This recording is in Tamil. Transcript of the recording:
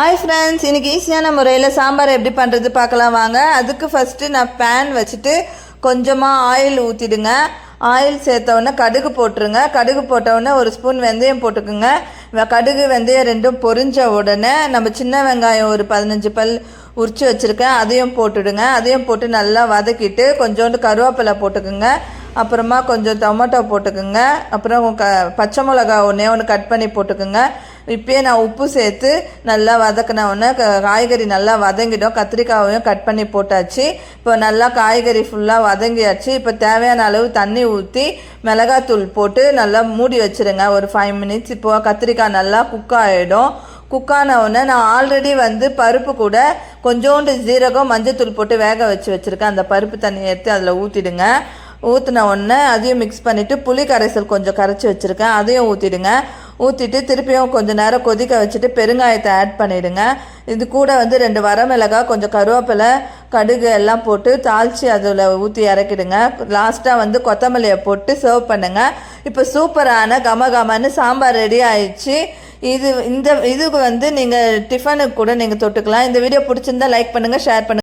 ஹாய் ஃப்ரெண்ட்ஸ் இன்றைக்கி ஈஸியான முறையில் சாம்பார் எப்படி பண்ணுறது பார்க்கலாம் வாங்க. அதுக்கு ஃபஸ்ட்டு நான் பேன் வச்சுட்டு கொஞ்சமாக ஆயில் ஊற்றிடுங்க ஆயில் சேர்த்தவுடனே கடுகு போட்டுருங்க. கடுகு போட்டவுடனே ஒரு ஸ்பூன் வெந்தயம் போட்டுக்குங்க. வ- கடுகு வெந்தயம் ரெண்டும் பொரிஞ்ச உடனே நம்ம சின்ன வெங்காயம் ஒரு பதினஞ்சு பல் உரிச்சு வச்சுருக்கேன். அதையும் போட்டுடுங்க. அதையும் போட்டு நல்லா வதக்கிட்டு கொஞ்சோண்டு கருவேப்பிலை போட்டுக்குங்க. அப்புறமா கொஞ்சம் டொமேட்டோ போட்டுக்குங்க. அப்புறம் க பச்சை மிளகா ஒன்றே ஒன்று கட் பண்ணி போட்டுக்குங்க. இப்போயே நான் உப்பு சேர்த்து நல்லா வதக்கினவுடனே க காய்கறி நல்லா வதங்கிடும். கத்திரிக்காயையும் கட் பண்ணி போட்டாச்சு. இப்போ நல்லா காய்கறி ஃபுல்லாக வதங்கியாச்சு. இப்போ தேவையான அளவு தண்ணி ஊற்றி மிளகாத்தூள் போட்டு நல்லா மூடி வச்சிருங்க. ஒரு ஃபைவ் மினிட்ஸ் இப்போது கத்திரிக்காய் நல்லா குக் ஆகிடும் குக் உடனே நான் ஆல்ரெடி வந்து பருப்பு கூட கொஞ்சோண்டு ஜீரகம் மஞ்சத்தூள் போட்டு வேக வச்சு வச்சுருக்கேன். அந்த பருப்பு தண்ணியை எடுத்து அதில் ஊற்றிடுங்க ஊற்றின உடனே அதையும் மிக்ஸ் பண்ணிவிட்டு புளி கரைசல் கொஞ்சம் கரைச்சி வச்சுருக்கேன். அதையும் ஊற்றிடுங்க ஊற்றிட்டு திருப்பியும் கொஞ்சம் நேரம் கொதிக்க வச்சுட்டு பெருங்காயத்தை ஆட் பண்ணிவிடுங்க இது கூட வந்து ரெண்டு வரமிளகாய் கொஞ்சம் கருவேப்பிலை கடுகு எல்லாம் போட்டு தாளித்து அதில் ஊற்றி இறக்கிடுங்க. லாஸ்ட்டாக வந்து கொத்தமல்லியை போட்டு சர்வ் பண்ணுங்கள் இப்போ சூப்பரான கமகமன்னு சாம்பார் ரெடி ஆயிடுச்சு. இது இந்த இதுக்கு வந்து நீங்கள் டிஃபனுக்கு கூட நீங்கள் தொட்டுக்கலாம். இந்த வீடியோ பிடிச்சிருந்தா லைக் பண்ணுங்கள் ஷேர் பண்ணுங்கள்